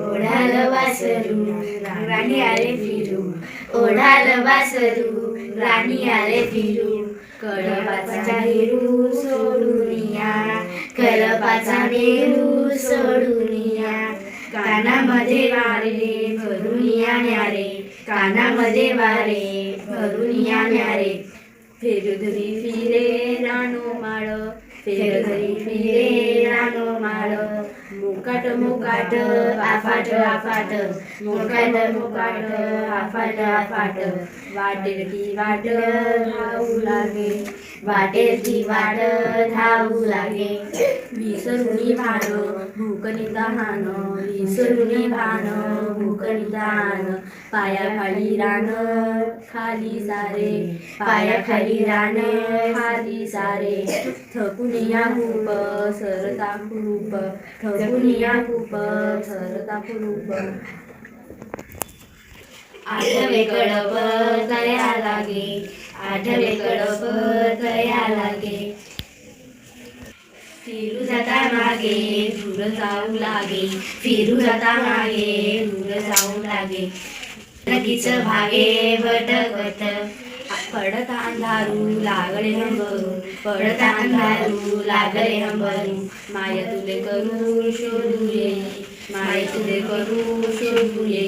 ओढाल वासरू राणी आले फिरू. ओढाल वासरू राणी आले फिरू. कळपाचा नेहरू सोडून या कळपाचा नेहरू सोडून या. कानामध्ये वारे भरून या न्यारे. कानामध्ये वारे भरून या न्यारे. फिरुधुरी फिरे राणू माळ फिर फिरे रानो मुकाट मुकाट आफाट आफाट मुकाट मुकाट आफाट आफाट. वाटेल ती वाट धावू लागे वाटेल ती वाट धावू लागे. विसरुनी भान भूकनी दहान विसरुनी भान भूकनी दहान पायाखाली रान खाली सारे. पायाखाली रान खाली सारे. थकून या खूप सरता खूप ठगुनिया या खूप सरता खूप. आठवे कडप तया लागे आठवे कडप तया लागे. फिरू जाता मागे दूर जाऊ लागे फिरू जाता मागे दूर जाऊ लागे. नक्कीच भागे भटकत पडत अंधारू लागले हंबरू पडत अंधारू लागले हंबरू माय तुले करू शोधू ये माय तुले करू शोधू ये.